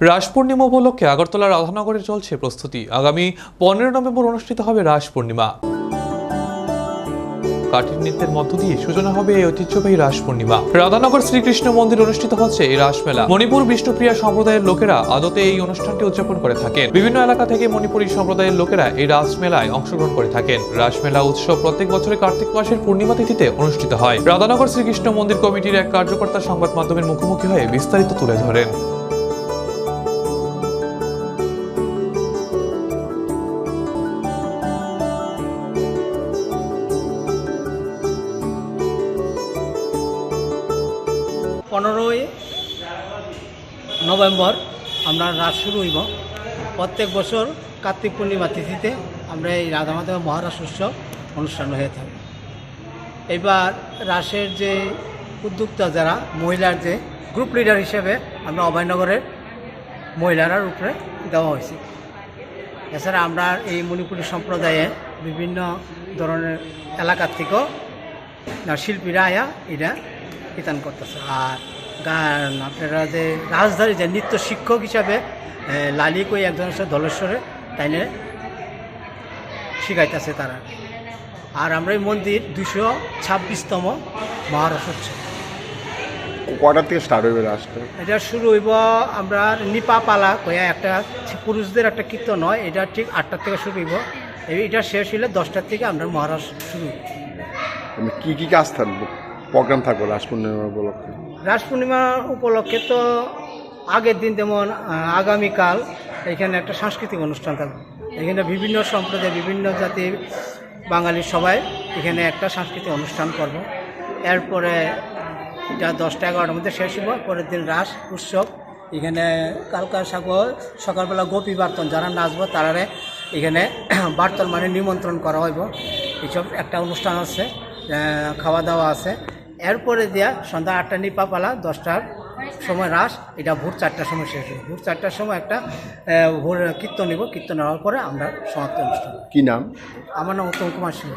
রাস পূর্ণিমা উপলক্ষে আগরতলা রাধানগরে চলছে প্রস্তুতি। আগামী পনেরো নভেম্বর অনুষ্ঠিত হবে রাস পূর্ণিমা কাঠির নৃত্যের মধ্য দিয়ে সূচনা হবে এই ঐতিহ্যবাহী রাস পূর্ণিমা রাধানগর শ্রীকৃষ্ণ মন্দির অনুষ্ঠিত হচ্ছে এই রাসমেলা। মণিপুর বিষ্ণুপ্রিয়া সম্প্রদায়ের লোকেরা আদতে এই অনুষ্ঠানটি উদযাপন করে থাকেন। বিভিন্ন এলাকা থেকে মণিপুরী সম্প্রদায়ের লোকেরা এই রাসমেলায় অংশগ্রহণ করে থাকেন। রাসমেলা উৎসব প্রত্যেক বছরে কার্তিক মাসের পূর্ণিমা তিথিতে অনুষ্ঠিত হয়। রাধানগর শ্রীকৃষ্ণ মন্দির কমিটির এক কার্যকর্তা সংবাদ মাধ্যমের মুখোমুখি হয়ে বিস্তারিত তুলে ধরেন। পনেরোই নভেম্বর আমরা রাস শুরু হইব। প্রত্যেক বছর কার্তিক পূর্ণিমা তিথিতে আমরা এই রাধা মাধব মহারাস উৎসব অনুষ্ঠান হয়ে থাকে। এবার রাসের যে উদ্যোক্তা যারা, মহিলার যে গ্রুপ লিডার হিসেবে আমরা অভয়নগরের মহিলারার উপরে দেওয়া হয়েছে। এছাড়া আমরা এই মণিপুরী সম্প্রদায়ে বিভিন্ন ধরনের এলাকার থেকেও শিল্পীরা আয়া এটা বিতান করতেছে। আর গান আপনারা যে রাজধানী যে নৃত্য শিক্ষক হিসাবে লালি কই একজন আছে দলেশ্বরে তাইনে শিখাইতেছে তারা। আর আমরা এই মন্দির দুশো ছাব্বিশতম মহারস উৎসব কয়টার থেকে স্টার্ট হইবে রাসটা এটা শুরু হইব আমরা নিপা পালা কয়া একটা পুরুষদের একটা কীর্তন হয় এটা ঠিক আটটার থেকে শুরু হইব। এটা শেষ হইলে দশটার থেকে আমরা মহারাস শুরু। কি কি কাজ থাকবে? প্রোগ্রাম থাকবে রাস পূর্ণিমা উপলক্ষে? রাস পূর্ণিমা উপলক্ষে তো আগের দিন যেমন আগামীকাল এখানে একটা সাংস্কৃতিক অনুষ্ঠান থাকবে। এখানে বিভিন্ন সম্প্রদায় বিভিন্ন জাতির বাঙালির সবাই এখানে একটা সাংস্কৃতিক অনুষ্ঠান করব। এরপরে যা দশটা এগারোটার মধ্যে শেষ হইব, পরের দিন রাস, উৎসব। এখানে কালকা সাগর, সকালবেলা গোপী বার্তন যারা নাচবো তারারে এখানে বার্তন মানে নিমন্ত্রণ করা হইব। এইসব একটা অনুষ্ঠান আছে খাওয়া দাওয়া আছে। এরপরে দেয়া সন্ধ্যা আটটা নিপা পালা দশটার সময় রাস এটা ভোর চারটার সময় শেষ হবে। ভোর চারটার সময় একটা ভোর কীর্তন নেব। কীর্তন নেওয়ার পরে আমরা সমাপ্ত অনুষ্ঠান। কী নাম? আমার নাম উত্তম কুমার সিং।